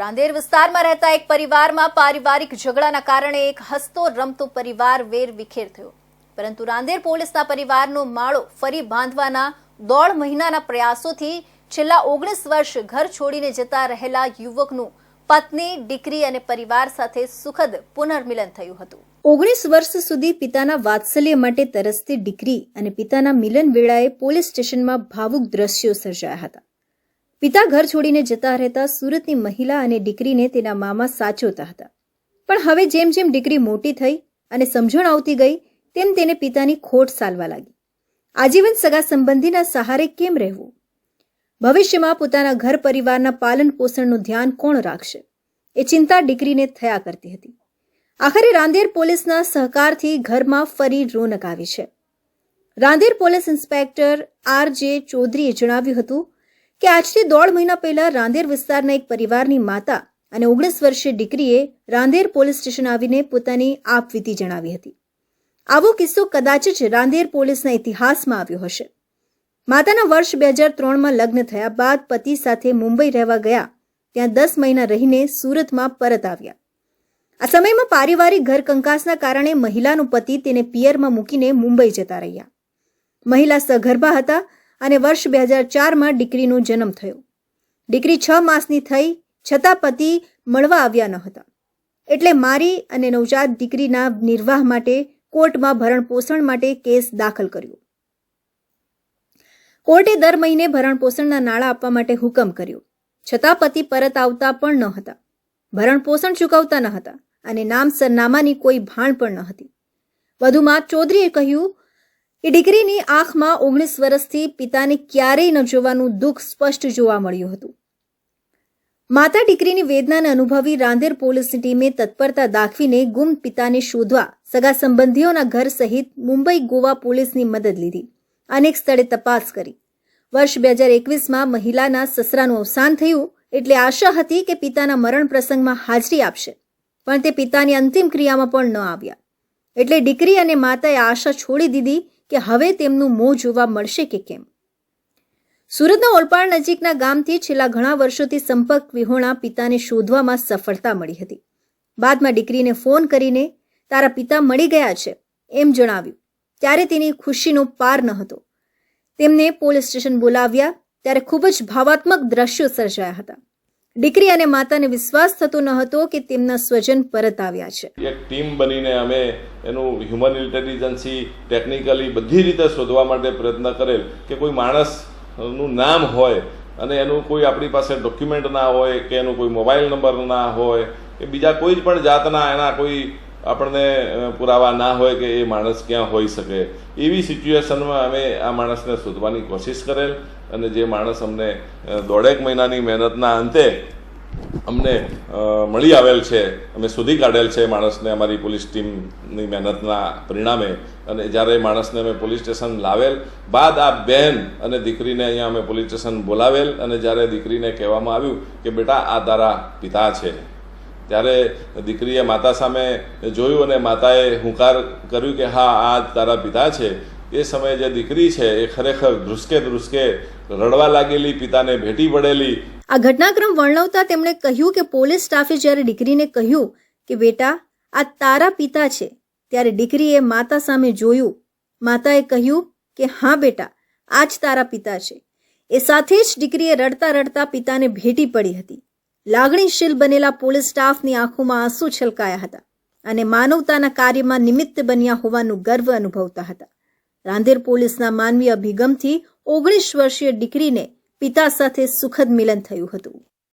રાંદેર વિસ્તારમાં રહેતા એક પરિવારમાં પારિવારિક ઝઘડાના કારણે એક હસતો રમતો પરિવાર વેર વિખેર થયો. પરંતુ રાંદેર પોલીસના પરિવારનો માળો ફરી બાંધવાના દોઢ મહિનાના પ્રયાસોથી છેલ્લા ઓગણીસ વર્ષ ઘર છોડીને જતા રહેલા યુવકનું પત્ની, દીકરી અને પરિવાર સાથે સુખદ પુનર્મિલન થયું હતું. ઓગણીસ વર્ષ સુધી પિતાના વાત્સલ્ય માટે તરસતી દીકરી અને પિતાના મિલન વેળાએ પોલીસ સ્ટેશનમાં ભાવુક દ્રશ્યો સર્જાયા હતા. પિતા ઘર છોડીને જતા રહેતા સુરતની મહિલા અને દીકરીને તેના મામા સાચવતા હતા. પણ હવે જેમ જેમ દીકરી મોટી થઈ અને સમજણ આવતી ગઈ, તેમ તેને પિતાની ખોટ સાલવા લાગી. આજીવન સગા સંબંધીના સહારે કેમ રહેવું? ભવિષ્યમાં પોતાના ઘર પરિવારના પાલન પોષણનું ધ્યાન કોણ રાખશે? એ ચિંતા દીકરીને થયા કરતી હતી. આખરે રાંદેર પોલીસના સહકારથી ઘરમાં ફરી રોનક આવી છે. રાંદેર પોલીસ ઇન્સ્પેક્ટર આર જે ચૌધરીએ જણાવ્યું હતું કે આજથી દોઢ મહિના પહેલા રાંદેર વિસ્તારના એક પરિવારની માતા અને ઓગણીસ વર્ષીય દીકરીએ રાંદેર પોલીસ સ્ટેશન આવીને પોતાની આપવીતી જણાવી હતી. આવો કિસ્સો કદાચ જ રાંદેર પોલીસના ઇતિહાસમાં આવ્યો હશે. માતાના વર્ષ બે હજાર ત્રણમાં લગ્ન થયા બાદ પતિ સાથે મુંબઈ રહેવા ગયા, ત્યાં દસ મહિના રહીને સુરતમાં પરત આવ્યા. આ સમયમાં પારિવારિક ઘર કંકાસના કારણે મહિલાનો પતિ તેને પિયરમાં મૂકીને મુંબઈ જતા રહ્યા. મહિલા સગર્ભા હતા અને વર્ષ બે હજાર ચારમાં દીકરીનો જન્મ થયો. દીકરી છ માસની થઈ, છતાં પતિ મળવા આવ્યા ન હતા. એટલે મારી અને નવજાત દીકરીના નિર્વાહ માટે કોર્ટમાં ભરણ પોષણ માટે કેસ દાખલ કર્યો. કોર્ટે દર મહિને ભરણ પોષણના નાણાં આપવા માટે હુકમ કર્યો. છતાં પતિ પરત આવતા પણ ન હતા. ભરણ પોષણ ચૂકવતા ન હતા અને નામ સરનામાની કોઈ ભાણ પણ ન હતી. વધુમાં ચૌધરીએ કહ્યું કે દીકરીની આંખમાં ઓગણીસ વર્ષથી પિતાને ક્યારેય ન જોવાનું દુઃખ સ્પષ્ટ જોવા મળ્યું હતું. માતા દીકરીની વેદનાને અનુભવી રાંદેર પોલીસની ટીમે તત્પરતા દાખવીને ગુમ પિતાને શોધવા સગા સંબંધીઓના ઘર સહિત મુંબઈ ગોવા પોલીસની મદદ લીધી. અનેક સ્થળે તપાસ કરી. વર્ષ બે હજાર એકવીસમાં મહિલાના સસરાનું અવસાન થયું એટલે આશા હતી કે પિતાના મરણ પ્રસંગમાં હાજરી આપશે. પણ તે પિતાની અંતિમ ક્રિયામાં પણ ન આવ્યા. એટલે દીકરી અને માતાએ આશા છોડી દીધી કે હવે તેમનું મોં જોવા મળશે કે કેમ? સુરતના ઓલપાડ નજીકના ગામથી છેલ્લા ઘણા વર્ષોથી સંપર્ક વિહોણા પિતાને શોધવામાં સફળતા મળી હતી. બાદમાં દીકરીને ફોન કરીને, તારા પિતા મળી ગયા છે, એમ જણાવ્યું. ત્યારે તેની ખુશીનો પાર ન હતો. તેમને પોલીસ સ્ટેશન બોલાવ્યા, ત્યારે ખૂબ જ ભાવાત્મક દ્રશ્યો સર્જાયા હતા. દીકરી અને માતાને વિશ્વાસ થતો ન હતો કે તેમના સ્વજન પરત આવ્યા છે. એક ટીમ બનીને અમે એનું હ્યુમન ઇન્ટેલિજન્સી ટેકનિકલી બધી રીતે શોધવા માટે પ્રયત્ન કરેલ કે કોઈ માણસનું નામ હોય અને એનું કોઈ આપણી પાસે ડોક્યુમેન્ટ ના હોય કે એનું કોઈ મોબાઈલ નંબર ના હોય કે બીજા કોઈ પણ જાતના એના કોઈ આપણને પુરાવા ના હોય કે એ માણસ ક્યાં હોઈ શકે. એવી સિચ્યુએશનમાં અમે આ માણસને શોધવાની કોશિશ કરેલ અને જે માણસ અમને દોઢેક મહિનાની મહેનતના અંતે અમને મળી આવેલ છે, અમે શોધી કાઢેલ છે માણસને અમારી પોલીસ ટીમની મહેનતના પરિણામે. અને જ્યારે એ માણસને અમે પોલીસ સ્ટેશન લાવેલ, બાદ આ બહેન અને દીકરીને અહીંયા અમે પોલીસ સ્ટેશન બોલાવેલ અને જ્યારે દીકરીને કહેવામાં આવ્યું કે બેટા આ તારા પિતા છે. ત્યારે દીકરીએ માતા સામે જોયું અને માતાએ હુંકાર કર્યું કે, હા, આ તારા પિતા છે. એ સમયે જે દીકરી છે, એ ખરેખર ધ્રુસકે ધ્રુસકે રડવા લાગેલી, પિતાને ભેટી પડેલી આ ઘટનાક્રમ વર્ણવતા તેમણે કહ્યું કે, પોલીસ સ્ટાફે જ્યારે દીકરીને કહ્યું કે, બેટા, આ તારા પિતા છે, ત્યારે દીકરીએ માતા સામે જોયું. માતાએ કહ્યું કે, હા, બેટા, આ જ તારા પિતા છે. એ સાથે જ દીકરીએ રડતા રડતા પિતાને ભેટી પડી હતી. લાગણીશીલ બનેલા પોલીસ સ્ટાફની આંખોમાં આંસુ છલકાયા હતા અને માનવતાના કાર્યમાં નિમિત્ત બન્યા હોવાનું ગર્વ અનુભવતા હતા. રાંદેર પોલીસના માનવીય અભિગમથી ઓગણીસ વર્ષીય દીકરીને પિતા સાથે સુખદ મિલન થયું હતું.